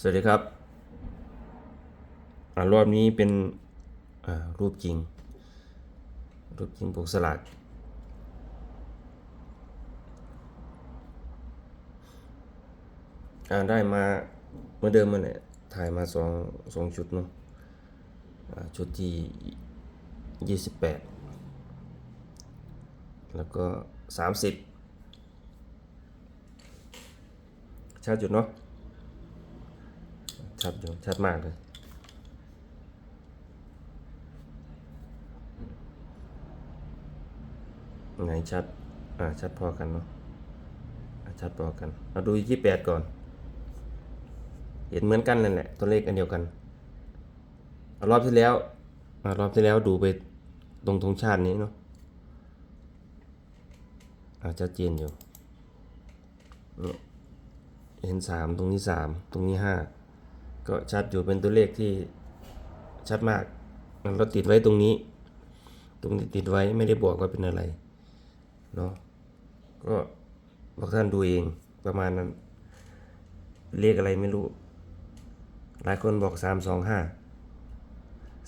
สวัสดีครับอรอบนี้เป็นรูปจริง รูปจริงปกสลักอ่าได้มาเมื่อเดิมมาเนี่ยถ่ายมาสองสองชุดเนาะชุดที่ยี่สิบแปดแล้วก็สามสิบชัดจุดเนาะ ชัดอยู่ชัดมากเลยไหนชัด อ่า ชัดพอกันเนาะชัดพอกันเอาดูยี่แปดก่อน เห็นเหมือนกันนั่นแหละ ตัวเลขอันเดียวกันเอารอบที่แล้วอารอบที่แล้วดูไปตรงธงชาตินี้เนาะอ่าชัดเจนอยู่ เห็นสามตรงนี้สามตรงนี้ห้า ก็ชัดอยู่เป็นตัวเลขที่ชัดมากเราติดไว้ตรงนี้ ตรงนี้ติดไว้ไม่ได้บอกว่าเป็นอะไรเนาะก็บอกท่านดูเองประมาณนั้นเลขอะไรไม่รู้ หลายคนบอกสามสองห้า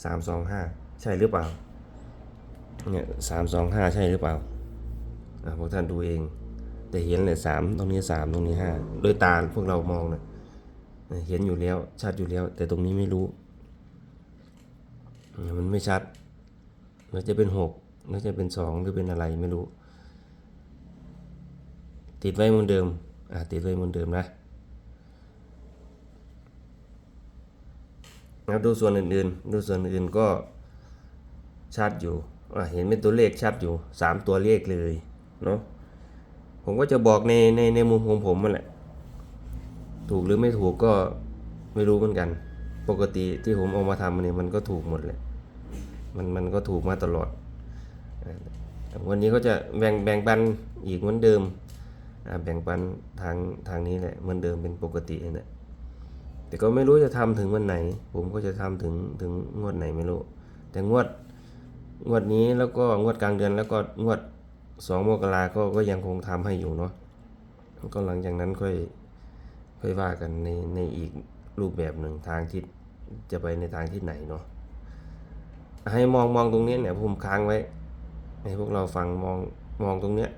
สามสองห้าใช่หรือเปล่าเนี่ยสามสองห้าใช่หรือเปล่าพวกท่านดูเอง แต่เห็นเลยสามตรงนี้สามตรงนี้ห้าโดยตาพวกเรามองนะ เห็นอยู่แล้ว ชัดอยู่แล้ว แต่ตรงนี้ไม่รู้ มันไม่ชัดมันจะเป็นหกหรือจะเป็นสองหรือเป็นอะไรไม่รู้ ติดไว้เหมือนเดิม อ่าติดไว้เหมือนเดิมนะแล้วดูส่วนอื่นๆ ดูส่วนอื่นก็ชัดอยู่อ่าเห็นเป็นตัวเลขชัดอยู่สามตัวเลขเลยเนาะ ผมก็จะบอกในในในมุมของผมมันแหละ ถูกหรือไม่ถูกก็ไม่รู้เหมือนกัน ปกติที่ผมเอามาทำเนี่ยมันก็ถูกหมดเลยมันมันก็ถูกมาตลอด วันนี้ก็จะแบ่งแบ่งปันอีกเหมือนเดิมแบ่งปันทางทางนี้แหละเหมือนเดิมเป็นปกตินี่แหละแต่ก็ไม่รู้จะทำถึงวันไหน ผมก็จะทำถึงถึงงวดไหนไม่รู้ แต่งวดงวดนี้แล้วก็งวดกลางเดือนแล้วก็งวดสองมกราก็ก็ยังคงทำให้อยู่เนาะก็หลังจากนั้นค่อย ค่อยว่ากันในในอีกรูปแบบหนึ่งทางที่จะไปในทางที่ไหนเนาะให้มองมองตรงนี้เนี่ยผมค้างไว้ ให้พวกเราฟังมองมองตรงเนี้ย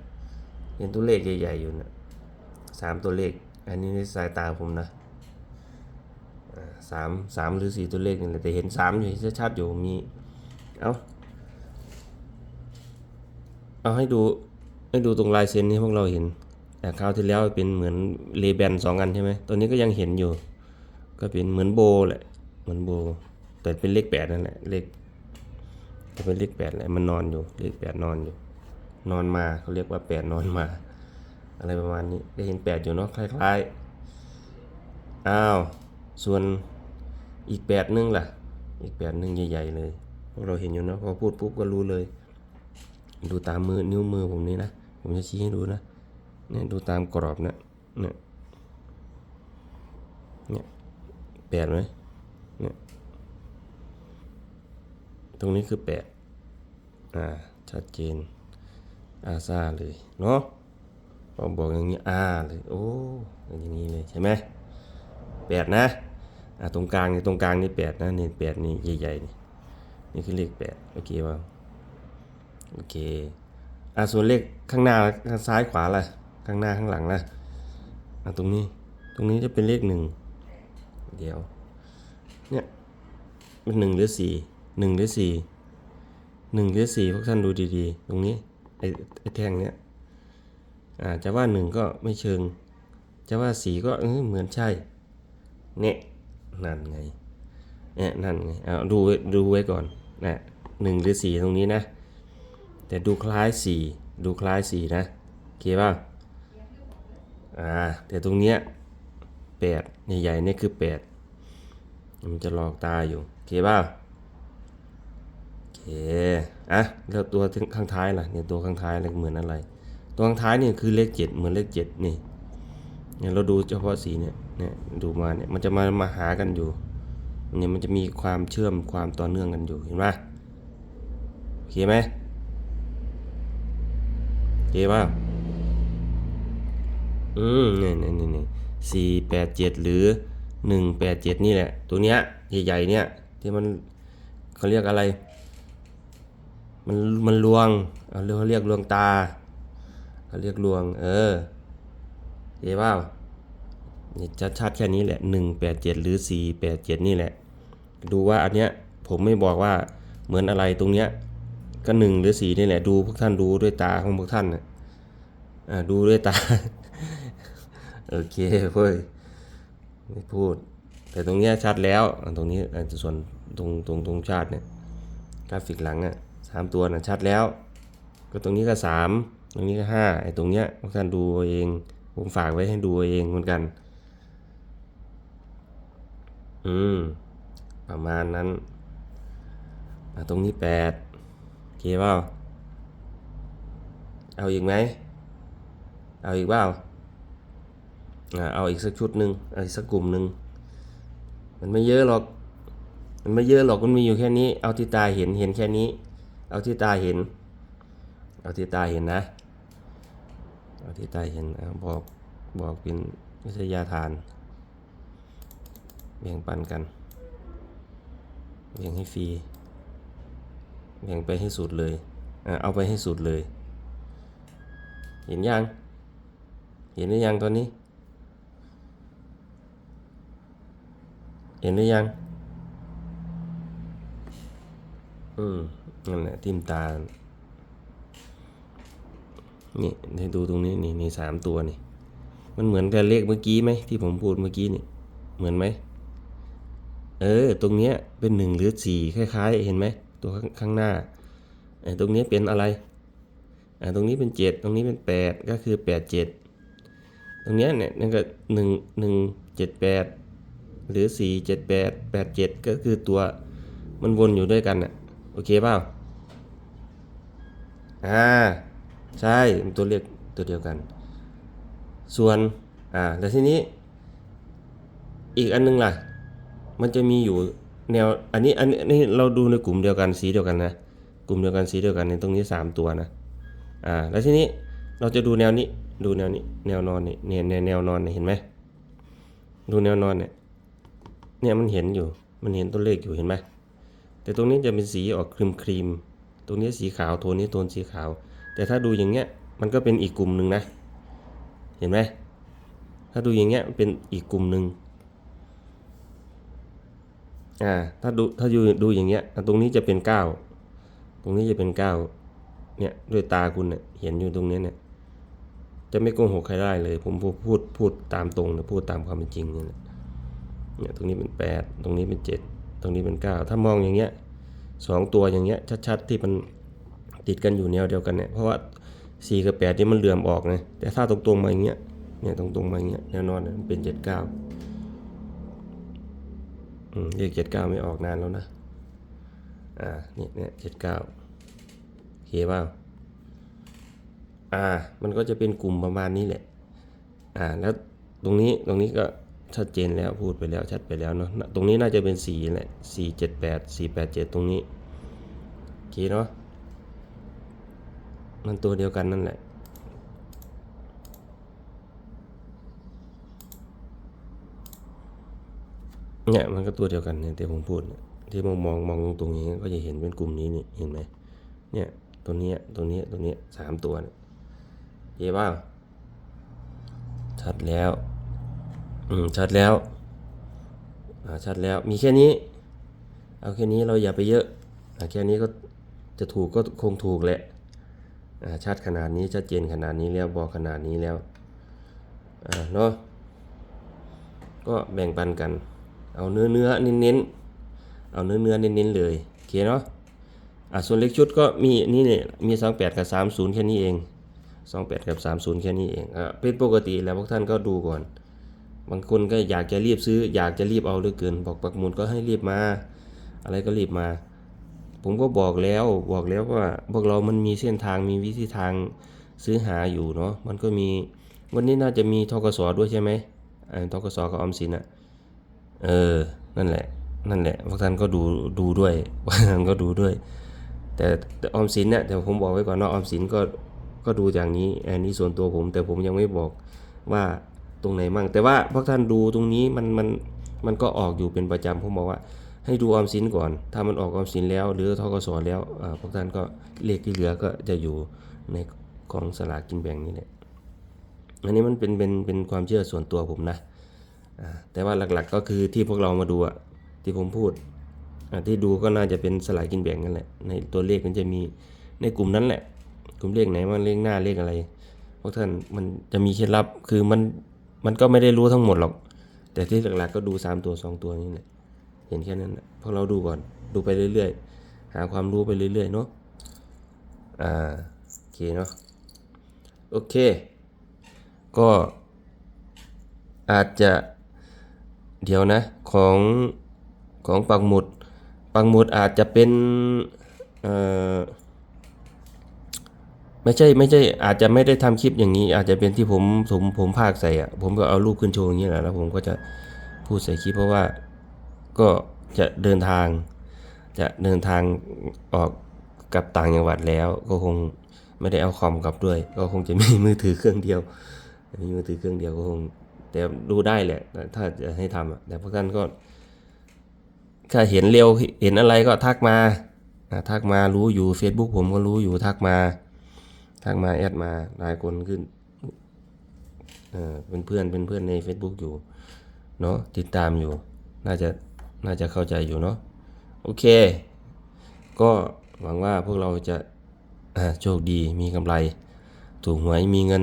เห็นตัวเลขใหญ่ๆอยู่นะสามตัวเลข อันนี้ในสายตาผมนะสามสามหรือสี่ตัวเลขนี่แหละแต่เห็นสามอยู่ชัดๆอยู่มีเอาเอาให้ดูให้ดูตรงลายเซ็นนี้พวกเราเห็น แต่คราวที่แล้วเป็นเหมือนเลแบนสองอันใช่ไหมตัวนี้ก็ยังเห็นอยู่ ก็เป็นเหมือนโบแหละเหมือนโบ แต่เป็นเลขแปดนั่นแหละเลขจะเป็นเลขแปดแหละมันนอนอยู่เลขแปดนอนอยู่ นอนมาเขาเรียกว่าแปดนอนมา อะไรประมาณนี้ได้เห็นแปดอยู่เนาะคล้ายๆอ้าวส่วนอีกแปดนึงล่ะ อีกแปดนึงใหญ่ๆเลยพวกเราเห็นอยู่เนาะพอพูดปุ๊บก็รู้เลย ดูตามมือนิ้วมือผมนี้นะผมจะชี้ให้ดูนะ เนี่ยดูตามกรอบนะเนี่ยเนี่ยแปดไหมเนี่ยตรงนี้คือแปดอ่าชัดเจนอาซาเลยเนาะพอบอกอย่างนี้อาเลยโอ้อย่างนี้เลยใช่ไหมแปดนะอ่าตรงกลางนี่ตรงกลางนี่แปดนะนี่แปดนี่ใหญ่ๆนี่นี่คือเลขแปดโอเคป่ะโอเคอ่าส่วนเลขข้างหน้าข้างซ้ายขวาล่ะ ข้างหน้าข้างหลังนะอะตรงนี้ ตรงนี้จะเป็นเลขหนึ่งเดี๋ยว เนี่ยเป็นหนึ่งหรือสี่หนึ่งหรือสี่หนึ่งหรือสี่พวกท่านดูดีๆ ตรงนี้ไอ้ไอ้แท่งเนี้ยอ่าจะว่าหนึ่งก็ไม่เชิง จะว่าสี่ก็เออเหมือนใช่เนี่ยนั่นไงเนี่ยนั่นไงเอาดูดูไว้ก่อนนะหนึ่งหรือสี่ตรงนี้นะ แต่ดูคล้ายสี่ดูคล้ายสี่นะโอเคป่ะ อ่าแต่ตรงเนี้ยแปดใหญ่ๆนี่คือแปดมันจะหลอกตาอยู่โอเคป่ะโอเคอะแล้วตัวข้างท้ายล่ะเนี่ยตัวข้างท้ายอะไรเหมือนอะไร ตัวข้างท้ายนี่คือเลขเจ็ดเหมือนเลขเจ็ดนี่เนี่ยเราดูเฉพาะสีเนี่ยเนี่ยดูมาเนี่ยมันจะมามาหากันอยู่เนี่ยมันจะมีความเชื่อมความต่อเนื่องกันอยู่เห็นไหมโอเคไหมโอเคป่ะ อืมนี่นี่นี่นี่สี่แปดเจ็ดหรือหนึ่งแปดเจ็ดนี่แหละ ตัวเนี้ยใหญ่ๆเนี่ยที่มันเขาเรียกอะไร มันมันลวงเอาเรียกเขาเรียกลวงตาเขาเรียกลวง เออเจ๊เปล่านี่ชัดแค่นี้แหละหนึ่งแปดเจ็ดหรือสี่แปดเจ็ดนี่แหละ ดูว่าอันเนี้ยผมไม่บอกว่าเหมือนอะไรตรงเนี้ยก็หนึ่งหรือสี่นี่แหละ ดูพวกท่านดูด้วยตาของพวกท่านนะอ่าดูด้วยตา โอเคเว้ยไม่พูด แต่ตรงเนี้ยชัดแล้วตรงนี้อะส่วนตรงตรงตรงชาติเนี่ยกราฟิกหลังอะสามตัวน่ะชัดแล้ว ก็ตรงนี้ก็สามตรงนี้ก็ห้าไอ้ตรงเนี้ยพวกท่านดูเองผมฝากไว้ให้ดูเองเหมือนกัน อืม ประมาณนั้นตรงนี้แปดโอเคเปล่าเอาอีกไหม เอาอีกเปล่า เอาอีกสักชุดหนึ่งเอาอีกสักกลุ่มหนึ่งมันไม่เยอะหรอก มันไม่เยอะหรอกมันมีอยู่แค่นี้ เอาที่ตาเห็นเห็นแค่นี้ เอาที่ตาเห็น เอาที่ตาเห็นนะ เอาที่ตาเห็นบอกบอกเป็นวิทยาทานแบ่งปันกันแบ่งให้ฟรีแบ่งไปให้สุดเลยเอาไปให้สุดเลย เห็นยัง เห็นหรือยังตอนนี้ เห็นหรือยัง อืมนั่นแหละทิมตา นี่ให้ดูตรงนี้นี่นี่สามตัวนี่ มันเหมือนกับเลขเมื่อกี้ไหมที่ผมพูดเมื่อกี้นี่เหมือนไหม เออ ตรงเนี้ยเป็นหนึ่งหรือสี่คล้ายๆ เห็นไหมตัวข้างางหน้าไอ้ตรงนี้เป็นอะไรอ่าตรงนี้เป็นเจ็ดตรงนี้เป็นแปดก็คือแปดเจ็ดตรงเนี้ยเนี่ยนั่นก็หนึ่งหนึ่งเจ็ดแปด หรือสี่เจ็ดแปดแปดเจ็ดก็คือตัวมันวนอยู่ด้วยกันอะโอเคเปล่าอ่าใช่มันตัวเลขตัวเดียวกัน ส่วนอ่าแล้วทีนี้ อีกอันหนึงล่ะ มันจะมีอยู่แนวอันนี้อันนี้เราดูในกลุ่มเดียวกันสีเดียวกันนะกลุ่มเดียวกันสีเดียวกันในตรงนี้สามตัวนะอ่าแล้วทีนี้เราจะดูแนวนี้ดูแนวนี้แนวนอนนี่เนี่ยแนวแนวนอนนี่เห็นไหมดูแนวนอนเนี่ย เนี่ยมันเห็นอยู่ มันเห็นตัวเลขอยู่เห็นไหมแต่ตรงนี้จะเป็นสีออกครีมครีมตรงนี้สีขาวโทนนี้โทนสีขาว แต่ถ้าดูอย่างเงี้ยมันก็เป็นอีกกลุ่มหนึ่งนะ เห็นไหมถ้าดูอย่างเงี้ยเป็นอีกกลุ่มหนึ่งอ่าถ้าดูถ้าดูดูอย่างเงี้ยตรงนี้จะเป็นเก้าตรงนี้จะเป็นเก้าเนี่ยด้วยตาคุณเนี่ยเห็นอยู่ตรงนี้เนี่ยจะไม่โกหกใครได้เลย ผมพูดพูดพูดตามตรงนะพูดตามความเป็นจริงนี่ยนะ เนี่ยตรงนี้เป็นแปดตรงนี้เป็นเจ็ดตรงนี้เป็นเก้าถ้ามองอย่างเงี้ยสองตัวอย่างเงี้ยชัดๆที่มันติดกันอยู่แนวเดียวกันเนี่ยเพราะว่าสี่กับแปดนี่มันเหลื่อมออกไงแต่ถ้าตรงๆมาอย่างเงี้ยเนี่ยตรงๆมาอย่างเงี้ยแนวนอนเนี่ยมันเป็นเจ็ดเก้าอืมเลขเจ็ดเก้าไม่ออกนานแล้วนะอ่าเนี่ยเนี่ยเจ็ดเก้าโอเคเปล่าอ่า มันก็จะเป็นกลุ่มประมาณนี้แหละ อ่า แล้วตรงนี้ ตรงนี้ก็ ชัดเจนแล้วพูดไปแล้วชัดไปแล้วเนาะตรงนี้น่าจะเป็นสีแหละสี่เจ็ดแปดสี่แปดเจ็ดตรงนี้โอเคเนาะมันตัวเดียวกันนั่นแหละเนี่ยมันก็ตัวเดียวกันเนี่ยที่ผมพูดที่มองมองมองตรงๆอย่างนี้ก็จะเห็นเป็นกลุ่มนี้นี่เห็นไหมเนี่ยตัวนี้ตัวนี้ตัวนี้สามตัวเนี่ยเห็นเปล่าชัดแล้ว อืมชัดแล้ว อ่าชัดแล้ว มีแค่นี้ เอาแค่นี้เราอย่าไปเยอะอ่าแค่นี้ก็จะถูกก็คงถูกแหละอ่าชัดขนาดนี้ชัดเจนขนาดนี้แล้วบอกขนาดนี้แล้วอ่าเนาะก็แบ่งปันกัน เอาเนื้อเนื้อเน้นเน้นเอาเนื้อเนื้อเน้นเน้นเลยโอเคเนาะอะส่วนเล็กชุดก็มีนี่เนี่ยมีสองแปดกับสามศูนย์แค่นี้เองสองแปดกับสามศูนย์แค่นี้เองอะเป็นปกติแล้วพวกท่านก็ดูก่อน บางคนก็อยากจะรีบซื้อ อยากจะรีบเอาเหลือเกิน บอกปักหมุดก็ให้รีบมา อะไรก็รีบมา ผมก็บอกแล้วบอกแล้วว่าพวกเรามันมีเส้นทางมีวิธีทางซื้อหาอยู่เนาะมันก็มีวันนี้น่าจะมีทกสด้วยใช่ไหมไอ้ทกสกับออมสินอะเออนั่นแหละนั่นแหละพวกท่านก็ดูดูด้วยพวกท่านก็ดูด้วย แต่แตออมสินเนี่ยแต่ผมบอกไว้ก่อนว่าออมสินก็ก็ดูอย่างนี้อันนี้ส่วนตัวผม แต่ผมยังไม่บอกว่า ตรงไหนมั่ง แต่ว่าพวกท่านดูตรงนี้มันมันมันก็ออกอยู่เป็นประจำผมบอกว่า ให้ดูออมสินก่อน ถ้ามันออกออมสินแล้ว หรือทกสแล้วพวกท่านก็เลขที่เหลือก็จะอยู่ในของสลากกินแบ่งนี่แหละอันนี้มันเป็นเป็นเป็นความเชื่อส่วนตัวผมนะแต่ว่าหลักๆก็คือที่พวกเรามาดูอะที่ผมพูดที่ดูก็น่าจะเป็นสลากกินแบ่งนั่นแหละ ในตัวเลขมันจะมีในกลุ่มนั้นแหละ กลุ่มเลขไหนมันเลขหน้าเลขอะไรพวกท่านมันจะมีเคล็ดลับคือมัน มันก็ไม่ได้รู้ทั้งหมดหรอก แต่ที่หลักๆก็ดูสามตัวสองตัวนี่แหละเห็นแค่นั้นนะพวกเราดูก่อนดูไปเรื่อยๆ หาความรู้ไปเรื่อยๆเนาะอ่าโอเคเนาะโอเค ก็อาจจะเดี๋ยวนะของของปักหมุดปักหมุดอาจจะเป็นเอ่อ ไม่ใช่ไม่ใช่อาจจะไม่ได้ทำคลิปอย่างนี้ อาจจะเป็นที่ผมผมผมพากใส่อะผมก็เอารูปขึ้นโชว์อย่างนี้แหละแล้วผมก็จะพูดใส่คลิปเพราะว่าก็จะเดินทาง จะเดินทางออกกลับต่างจังหวัดแล้ว ก็คงไม่ได้เอาคอมกลับด้วย ก็คงจะมีมือถือเครื่องเดียวมีมือถือเครื่องเดียวก็คงแต่ดูได้แหละถ้าจะให้ทำอะแต่พวกท่านก็ถ้าเห็นเร็วเห็นอะไรก็ทักมาอ่าทักมารู้อยู่ Facebook ผมก็รู้อยู่ทักมา ทักมาแอดมาหลายคนขึ้นเออเป็นเพื่อนเป็นเพื่อนใน Facebook อยู่ เนาะติดตามอยู่ น่าจะน่าจะเข้าใจอยู่เนาะโอเค ก็หวังว่าพวกเราจะโชคดีมีกำไร ถูกหวยมีเงิน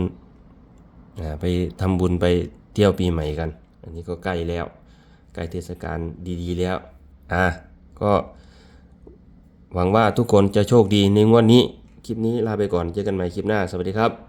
อ่าไปทำบุญไปเที่ยวปีใหม่กัน อันนี้ก็ใกล้แล้ว ใกล้เทศกาลดีๆแล้วอะก็หวังว่าทุกคนจะโชคดีในงวดนี้ คลิปนี้ลาไปก่อนเจอกันใหม่คลิปหน้าสวัสดีครับ